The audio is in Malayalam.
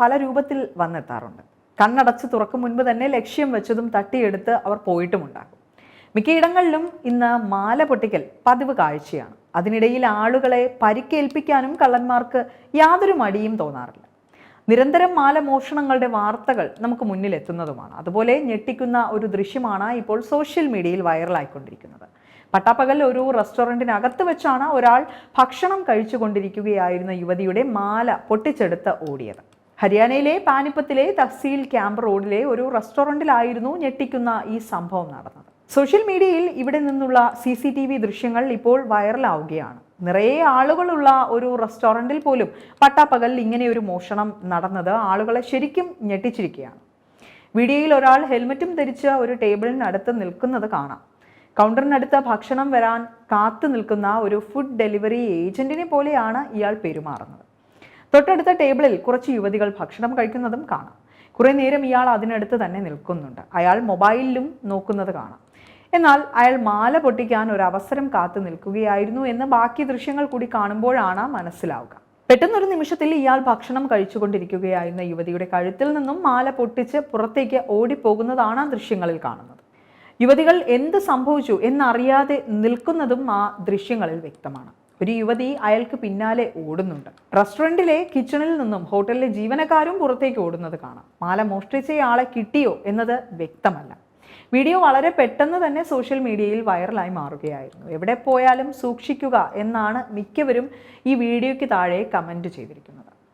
പല രൂപത്തിൽ വന്നെത്താറുണ്ട്. കണ്ണടച്ച് തുറക്കും മുൻപ് തന്നെ ലക്ഷ്യം വെച്ചതും തട്ടിയെടുത്ത് അവർ പോയിട്ടുമുണ്ടാകും. മിക്കയിടങ്ങളിലും ഇന്ന് മാല പൊട്ടിക്കൽ പതിവ് കാഴ്ചയാണ്. അതിനിടയിൽ ആളുകളെ പരിക്കേൽപ്പിക്കാനും കള്ളന്മാർക്ക് യാതൊരു മടിയും തോന്നാറില്ല. നിരന്തരം മാല മോഷണങ്ങളുടെ വാർത്തകൾ നമുക്ക് മുന്നിൽ എത്തുന്നതുമാണ് അതുപോലെ ഞെട്ടിക്കുന്ന ഒരു ദൃശ്യമാണ് ഇപ്പോൾ സോഷ്യൽ മീഡിയയിൽ വൈറലായിക്കൊണ്ടിരിക്കുന്നത്. പട്ടാപ്പകൽ ഒരു റെസ്റ്റോറന്റിനകത്ത് വെച്ചാണ് ഒരാൾ ഭക്ഷണം കഴിച്ചുകൊണ്ടിരിക്കുകയായിരുന്ന യുവതിയുടെ മാല പൊട്ടിച്ചെടുത്ത് ഓടിയത്. ഹരിയാനയിലെ പാനിപ്പത്തിലെ തഹസീൽ ക്യാമ്പ് റോഡിലെ ഒരു റെസ്റ്റോറന്റിലായിരുന്നു ഞെട്ടിക്കുന്ന ഈ സംഭവം നടന്നത്. സോഷ്യൽ മീഡിയയിൽ ഇവിടെ നിന്നുള്ള സി സി ടി വി ദൃശ്യങ്ങൾ ഇപ്പോൾ വൈറലാവുകയാണ്. നിറയെ ആളുകളുള്ള ഒരു റെസ്റ്റോറന്റിൽ പോലും പട്ടാപ്പകൽ ഇങ്ങനെ ഒരു മോഷണം നടന്നത് ആളുകളെ ശരിക്കും ഞെട്ടിച്ചിരിക്കുകയാണ്. വീഡിയോയിൽ ഒരാൾ ഹെൽമറ്റും ധരിച്ച ഒരു ടേബിളിനടുത്ത് നിൽക്കുന്നത് കാണാം. കൗണ്ടറിനടുത്ത് ഭക്ഷണം വരാൻ കാത്തു നിൽക്കുന്ന ഒരു ഫുഡ് ഡെലിവറി ഏജന്റിനെ പോലെയാണ് ഇയാൾ പെരുമാറുന്നത്. തൊട്ടടുത്ത ടേബിളിൽ കുറച്ച് യുവതികൾ ഭക്ഷണം കഴിക്കുന്നതും കാണാം. കുറേ നേരം ഇയാൾ അതിനടുത്ത് തന്നെ നിൽക്കുന്നുണ്ട്. അയാൾ മൊബൈലിലും നോക്കുന്നത് കാണാം. എന്നാൽ അയാൾ മാല പൊട്ടിക്കാൻ ഒരു അവസരം കാത്തു നിൽക്കുകയായിരുന്നു എന്ന് ബാക്കി ദൃശ്യങ്ങൾ കൂടി കാണുമ്പോഴാണ് മനസ്സിലാവുക. പെട്ടെന്നൊരു നിമിഷത്തിൽ ഇയാൾ ഭക്ഷണം കഴിച്ചുകൊണ്ടിരിക്കുകയായിരുന്ന യുവതിയുടെ കഴുത്തിൽ നിന്നും മാല പൊട്ടിച്ച് പുറത്തേക്ക് ഓടിപ്പോകുന്നതാണ് ആ ദൃശ്യങ്ങളിൽ കാണുന്നത്. യുവതികൾ എന്ത് സംഭവിച്ചു എന്നറിയാതെ നിൽക്കുന്നതും ആ ദൃശ്യങ്ങളിൽ വ്യക്തമാണ്. ഒരു യുവതി അയാൾക്ക് പിന്നാലെ ഓടുന്നുണ്ട്. റെസ്റ്റോറന്റിലെ കിച്ചണിൽ നിന്നും ഹോട്ടലിലെ ജീവനക്കാരും പുറത്തേക്ക് ഓടുന്നത് കാണാം. മാല മോഷ്ടിച്ചയാളെ കിട്ടിയോ എന്നത് വ്യക്തമല്ല. വീഡിയോ വളരെ പെട്ടെന്ന് തന്നെ സോഷ്യൽ മീഡിയയിൽ വൈറലായി മാറുകയായിരുന്നു. എവിടെ പോയാലും സൂക്ഷിക്കുക എന്നാണ് മിക്കവരും ഈ വീഡിയോയ്ക്ക് താഴെ കമന്റ് ചെയ്തിരിക്കുന്നത്.